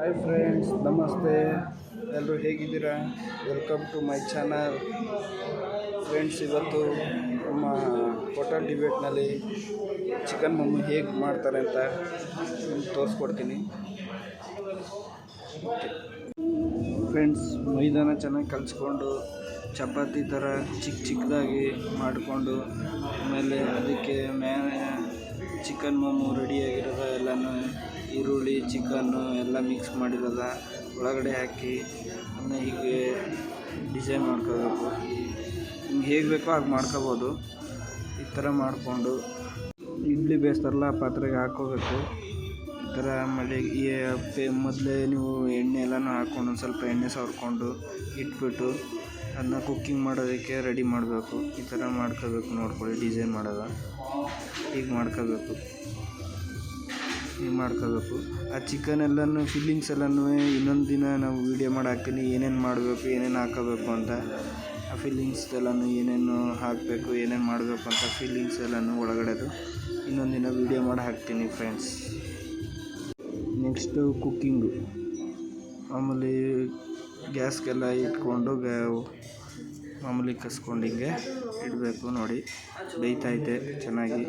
Hi friends ನಮಸ್ತೆ. ಎಲ್ಲರೂ ಹೇಗಿದ್ದೀರಾ? Welcome to my channel friends ಇವತ್ತು ನಮ್ಮ ಹೋಟೆಲ್ ಡಿಬೇಟ್ನಲ್ಲಿ ಚಿಕನ್ ಮಮ್ಮಿ ಹೇಗೆ ಮಾಡ್ತಾರೆ ಅಂತ ನಿಮ್ಗೆ ತೋರಿಸ್ಕೊಡ್ತೀನಿ. ಫ್ರೆಂಡ್ಸ್ ಮೈದಾನ ಚೆನ್ನಾಗಿ ಕಲಿಸ್ಕೊಂಡು, ಚಪಾತಿ ಥರ ಚಿಕ್ಕ ಚಿಕ್ಕದಾಗಿ ಮಾಡಿಕೊಂಡು, ಆಮೇಲೆ ಅದಕ್ಕೆ ಮೇಲೆ ಚಿಕನ್ ಮೊಮೊ ರೆಡಿಯಾಗಿರೋದ ಎಲ್ಲನೂ ಈರುಳ್ಳಿ ಚಿಕನ್ನು ಎಲ್ಲ ಮಿಕ್ಸ್ ಮಾಡಿರೋದ. ಒಳಗಡೆ ಹಾಕಿ ಅದನ್ನ ಹೀಗೆ ಡಿಸೈನ್ ಮಾಡ್ಕೋಬೇಕು. ನಿಮ್ಗೆ ಹೇಗೆ ಬೇಕೋ ಹಾಗೆ ಮಾಡ್ಕೋಬೋದು. ಈ ಥರ ಮಾಡಿಕೊಂಡು ಇಡ್ಲಿ ಬೇಯಿಸ್ತಾರಲ್ಲ ಪಾತ್ರೆಗೆ ಹಾಕ್ಕೋಬೇಕು ಈ ಥರ ಆಮೇಲೆ ಮೊದಲೇ ನೀವು ಎಣ್ಣೆ ಎಲ್ಲನೂ ಹಾಕ್ಕೊಂಡು ಸ್ವಲ್ಪ ಎಣ್ಣೆ ಸವರ್ಕೊಂಡು ಇಟ್ಬಿಟ್ಟು ಅದನ್ನ ಕುಕ್ಕಿಂಗ್ ಮಾಡೋದಕ್ಕೆ ರೆಡಿ ಮಾಡಬೇಕು. ಈ ಥರ ಮಾಡ್ಕೋಬೇಕು ನೋಡ್ಕೊಳ್ಳಿ ಡಿಸೈನ್ ಮಾಡೋದ? ಹೀಗೆ ಮಾಡ್ಕೋಬೇಕು. ಹೀಗೆ ಮಾಡ್ಕೋಬೇಕು. ಆ ಚಿಕನ್ ಎಲ್ಲನೂ ಫಿಲ್ಲಿಂಗ್ಸ್ ಎಲ್ಲನೂ ಇನ್ನೊಂದು ದಿನ ನಾವು ವೀಡಿಯೋ ಮಾಡಿ ಹಾಕ್ತೀನಿ, ಏನೇನು ಮಾಡಬೇಕು, ಏನೇನು ಹಾಕೋಬೇಕು ಅಂತ. ಆ ಫಿಲ್ಲಿಂಗ್ಸ್ ಎಲ್ಲನೂ ಏನೇನು ಹಾಕಬೇಕು, ಏನೇನು ಮಾಡಬೇಕು ಅಂತ ಫೀಲಿಂಗ್ಸ್ ಎಲ್ಲನೂ ಒಳಗಡೆದು ಇನ್ನೊಂದು ದಿನ ವೀಡಿಯೋ ಮಾಡಿ ಹಾಕ್ತೀನಿ ಫ್ರೆಂಡ್ಸ್ ನೆಕ್ಸ್ಟು ಕುಕ್ಕಿಂಗು ಮಾಮೂಲಿ ಗ್ಯಾಸ್ಗೆಲ್ಲ ಇಟ್ಕೊಂಡು ಗ್ಯಾ ಮಾಮೂಲಿ ಕಸ್ಕೊಂಡು ಹಿಂಗೆ ಇಡಬೇಕು ನೋಡಿ. ಬೇಯ್ತೈತೆ ಚೆನ್ನಾಗಿ.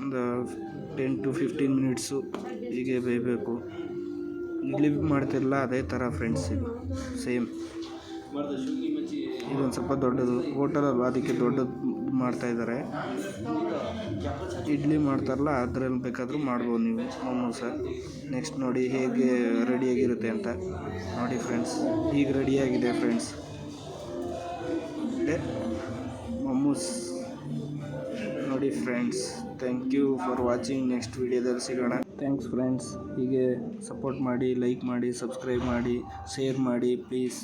ಒಂದು ಟೆನ್ ಟು ಫಿಫ್ಟೀನ್ ಮಿನಿಟ್ಸು ಹೀಗೆ ಬೇಯಬೇಕು. ಇಡ್ಲಿ ಮಾಡ್ತಿರಲ್ಲ ಅದೇ ಥರ ಫ್ರೆಂಡ್ಸ್ ಇದು, ಸೇಮ್. ಇದೊಂದು ಸ್ವಲ್ಪ ದೊಡ್ಡದು ಹೋಟೆಲ್ ಅದಕ್ಕೆ ದೊಡ್ಡದು ಮಾಡ್ತಾಯಿದ್ದಾರೆ ಇಡ್ಲಿ ಮಾಡ್ತಾರಲ್ಲ, ಅದ್ರಲ್ಲಿ ಬೇಕಾದರೂ ಮಾಡ್ಬೋದು ನೀವು. ಮೊಮೋಸ. ನೆಕ್ಸ್ಟ್ ನೋಡಿ ಹೇಗೆ ರೆಡಿಯಾಗಿರುತ್ತೆ ಅಂತ. ನೋಡಿ ಫ್ರೆಂಡ್ಸ್ ಈಗ ರೆಡಿಯಾಗಿದೆ ಫ್ರೆಂಡ್ಸ್ ಮೊಮೋಸ್. ನೋಡಿ friends thank you for watching next ವಿಡಿಯೋದಲ್ಲಿ ಸಿಗೋಣ. ಥ್ಯಾಂಕ್ಸ್ ಫ್ರೆಂಡ್ಸ್ ಹೀಗೆ ಸಪೋರ್ಟ್ ಮಾಡಿ ಲೈಕ್ ಮಾಡಿ ಸಬ್ಸ್ಕ್ರೈಬ್ ಮಾಡಿ ಶೇರ್ ಮಾಡಿ ಪ್ಲೀಸ್